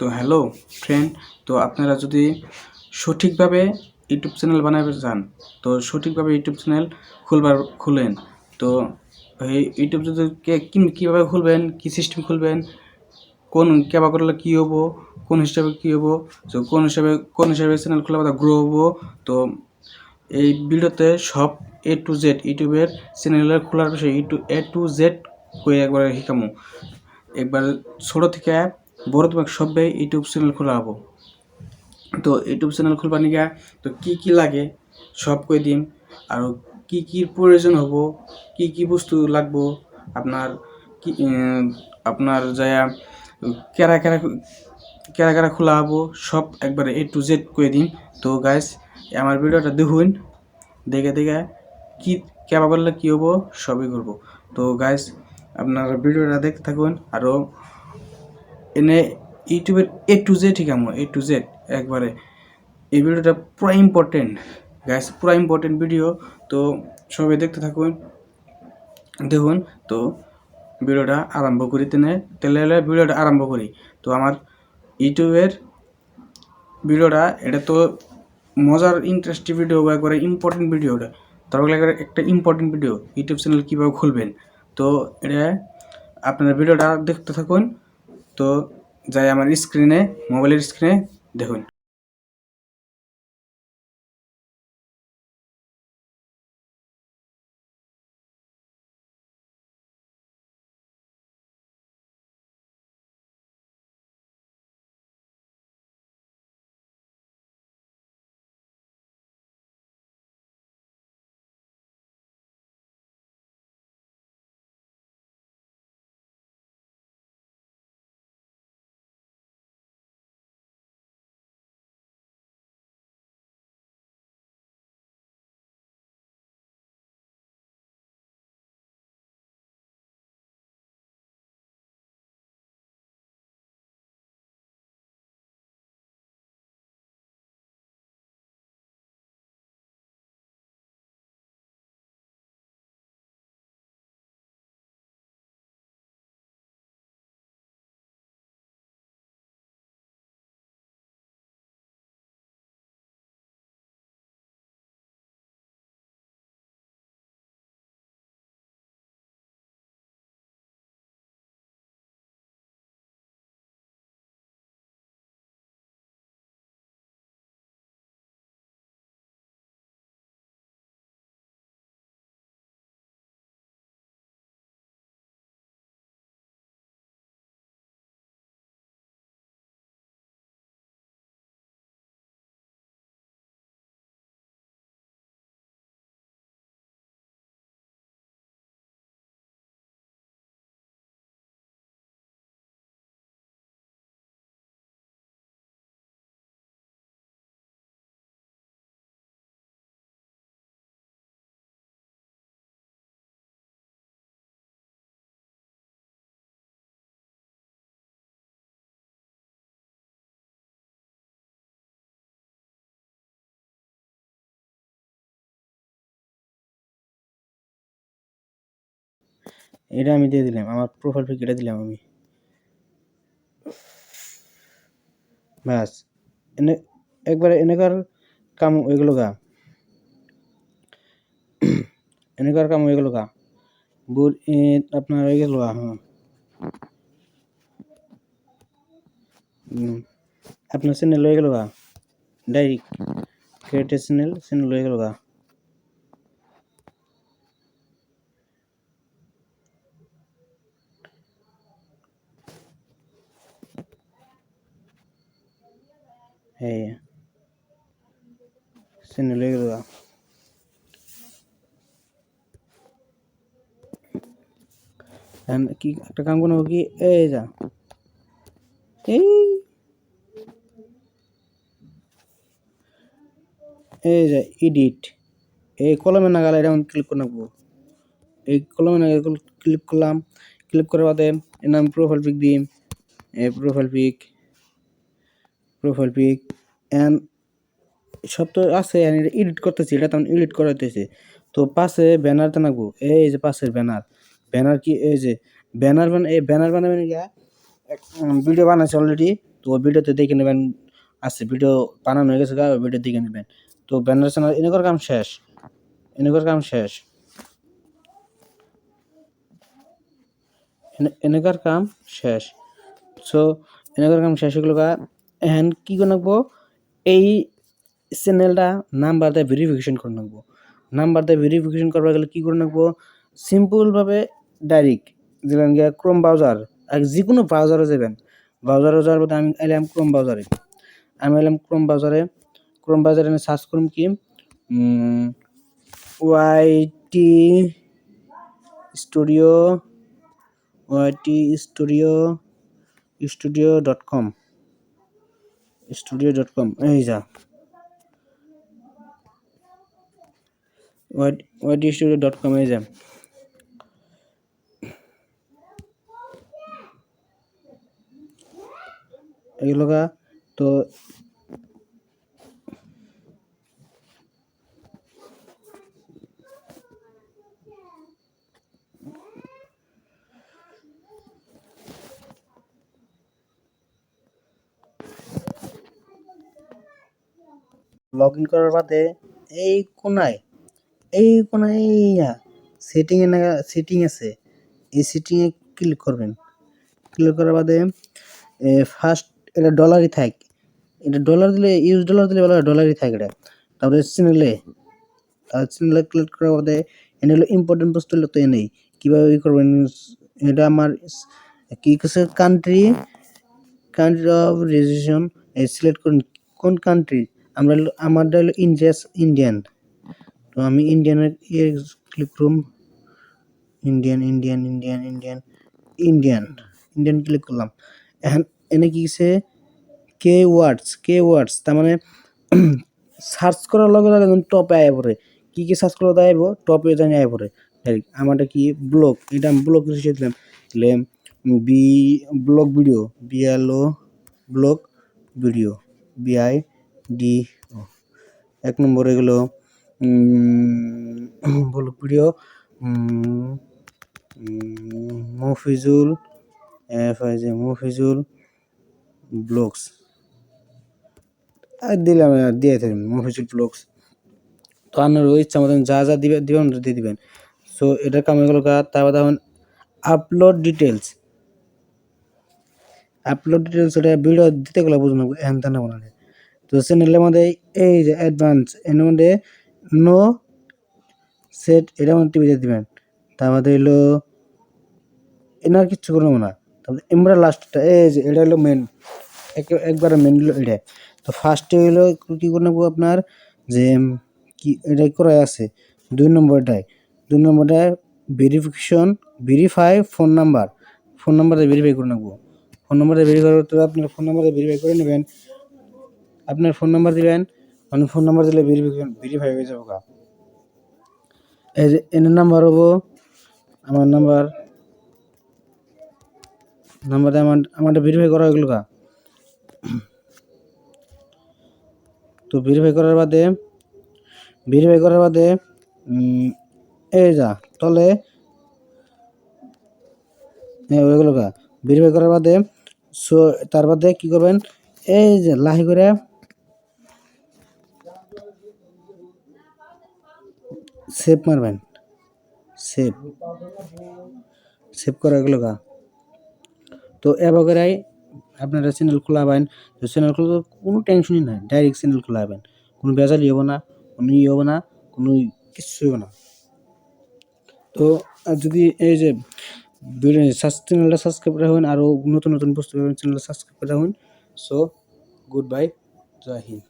তো hello friend তো আপনারা যদি সঠিকভাবে ইউটিউব চ্যানেল বানাতে চান, তো সঠিকভাবে ইউটিউব চ্যানেল খুলবার, খুলেন। তো এই ইউটিউব যদি কীভাবে খুলবেন, কী সিস্টেম খুলবেন, কোন কেবা করলে কী হব, কোন হিসাবে কী হব, তো কোন হিসাবে কোন হিসাবে চ্যানেল খোলা কথা গ্রো হব, তো এই ভিডিওতে সব এ টু জেড ইউটিউবের চ্যানেলের খোলার বিষয়ে ইউটিউব এ টু জেড কই একবার শিখামু। একবার ছোটো থেকে বড় তোমার সবে ইউটিউব চ্যানেল খোলা হব। তো ইউটিউব চ্যানেল খুলবার নিগা, তো কি কি লাগে সব কই দিম, আর কি কি প্রয়োজন হব, কি কি বস্তু লাগবো, আপনার কি আপনার যায়া কেরা কেরা কেরা কেরা খোলা হব, সব একবারে এ টু জেড করে দিন তো গাইস আমার ভিডিওটা দেখুন, দেখে দেখে কি, কেবা করলে কী হব, সবই করব। তো গাইস আপনারা ভিডিওটা দেখতে থাকুন আরও এনে ইউটিউবের এ টু জেড আমার এ টু জেড একবারে। এই ভিডিওটা পুরো ইম্পর্টেন্ট গ্যাস পুরো ইম্পর্টেন্ট ভিডিও তো সবাই দেখতে থাকুন, দেখুন। তো ভিডিওটা আরম্ভ করি তেনে, তেলে ভিডিওটা আরম্ভ করি। তো আমার ইউটিউবের ভিডিওটা, এটা তো মজার ইন্টারেস্টিং ভিডিও বা একবারে ইম্পর্টেন্ট ভিডিও ওটা তারপর একবারে একটা ইম্পর্টেন্ট ভিডিও ইউটিউব চ্যানেল কীভাবে খুলবেন? তো এটা আপনারা ভিডিওটা দেখতে থাকুন। তো যাই আমার স্ক্রিনে মোবাইলের স্ক্রিনে দেখুন। এটা আমি দিয়ে দিলাম, আমার প্রোফাইল পিক দিলাম আমি। ব্যাস, এনে, একবারে এনেকার কাম এগুলো গা। এনেকার কাম এগুলো গা। বুর আপনার এগুলো গা হ্যাঁ। আপনার চ্যানেল হয়ে গেল গা। ডাইরেক্ট ক্রিয়েটেড চ্যানেল চ্যানেল হয়ে গেল গা। হয়ে গেল গা এখন কি একটা কাম করব কি এই যা এই এই যে এডিট এই কলমে নাগালে এরকম ক্লিক করে নেব এই কলমে নাগালে ক্লিক করলাম ক্লিক করার বাদে এর নাম প্রোফাইল পিক দিই এই profile pic profile pic and সব তো আছে এডিট করতেছি, এটা তখন এডিট করাইতেছে। তো পাশে ব্যানার টানাবো এই যে পাশের ব্যানার ব্যানার কি, এই যে ব্যানার বানা, এই ব্যানার বানাবেন গিয়া ভিডিও বানাইছে অলরেডি তো ভিডিওতে দেখে নেবেন, আছে ভিডিও বানানো হয়ে গেছে গা ভিডিও দেখে নেবেন। তো ব্যানার চ্যানেল এনেকর কাম শেষ, এনেকর কাম শেষ। এনে- এনেকার কাম শেষ। সো এনেকার কাম শেষ হয়ে এখন কি করে রাখব এই চ্যানেলটা নাম্বার দিয়ে ভেরিফিকেশন করে রাখব নাম্বার দিয়ে ভেরিফিকেশন করবার গেলে কি করে রাখব সিম্পলভাবে ডাইরেক্ট যেমন গিয়া ক্রোম ব্রাউজার আর যে কোনো ব্রাউজারে যাবেন ব্রাউজারে যাওয়ার পথে আমি এলাম ক্রোম ব্রাউজারে আমি এলাম ক্রোম ব্রাউজারে ক্রোম ব্রাউজারে সার্চ করুন কি? YT studio YT studio studio dot com studio dot com এই যা। ওয়াইটি স্টুডিও ডট কম এই যা। এগুলো গা তো লগ ইন করার বাদে এই কোনায় এই কোনায় এইয়া সেটিংয়ে না সেটিং আছে, এই সেটিংয়ে ক্লিক করবেন। ক্লিক করার বাদে ফার্স্ট এটা ডলারই থাক। এটা ডলার দিলে ইউজ ডলার দিলে ভালো ডলারই থাকে এটা। তারপরে চ্যানেলে চ্যানেলে ক্লিক করার বাদে এনে হলো ইম্পর্টেন্ট বস্তু হলো তো এনেই কীভাবে ই করবেন? এটা আমার কি কিছু country country of registration select করুন। কোন কান্ট্রি আমরা আমারটা হলো ইন্ডিয়া ইন্ডিয়ান তো আমি ইন্ডিয়ানের ইয়ে ক্লিক করুম। Indian Indian Indian Indian Indian Indian click করলাম। এখন এনে কি গেছে কে ওয়ার্ডস কে ওয়ার্ডস তার মানে সার্চ করার লগে লগে টপে আয় পড়ে। কি কি সার্চ করা আইব? টপে জানি আয় পড়ে। ডাইরেক্ট আমারটা কি? ব্লগ এটা আমি ব্লগ হিসেবে দিলাম। দিলে B blog video BLO blog video BI D এক নম্বর এগুলো blog video Mofizul, F Mofizul blogs আর দিলাম দিয়ে থাকবেন মফিজুল ব্লগস তো আপনার ওই ইচ্ছা মতন যা যা দিবে দিবেন দিয়ে দিবেন। সো এটার কাম এগুলো তারপর দেখুন আপলোড ডিটেলস আপলোড ডিটেলস ওটা ভিডিও দিতে গেলে বুঝুন হ্যান ত্যান তো চ্যানেলের মধ্যে এই যে অ্যাডভান্স এর মধ্যে নো সেট এটা মধ্যে টিভিতে দিবেন। তারপরে হইল এনার কিচ্ছু করব না। তারপরে এমরা লাস্টটা এই যে এটা হলো মেন একবারে মেন হলো এটা। তো ফার্স্টে হলো কী করে নেব আপনার? যে কি এটা করা আছে। দুই নম্বরটায়। দুই নম্বরটায় verification verify phone number phone নাম্বারটা ভেরিফাই করে নেব। ফোন নাম্বারে ভেরিফাই করতে আপনার ফোন নাম্বারে ভেরিফাই করে নেবেন। আপনার ফোন নাম্বার দিবেন মানে ফোন নাম্বার দিলে ভেরিফাই হয়ে যাবে গা। এই যে এনের নাম্বার হব, আমার নাম্বার নাম্বারটা আমার আমারটা ভেরিফাই করা হয়ে গেল গা। তো ভেরিফাই করার বাদে ভেরিফাই করার বাদে এই যা, তলে হ্যাঁ গেল গা। ভেরিফাই করার বাদে সো তার বাদে কি করবেন, এই যে, লাহি করে সেভ মারবেন। সেভ। সেভ করা গেল গা। তো এবারে আপনারা চ্যানেল খোলাবেন। তো চ্যানেল খুলতে কোনো টেনশনই নাই, ডাইরেক্ট চ্যানেল খোলাবেন। কোনো বেজালি হব না, কোনো ই হব না, কোনো কিচ্ছু হব না। তো যদি এই যে চ্যানেলটা সাবস্ক্রাইব করে রাখবেন আরও নতুন নতুন বস্তু চ্যানেলটা সাবস্ক্রাইব করে রাখুন। So good bye Jai Hind.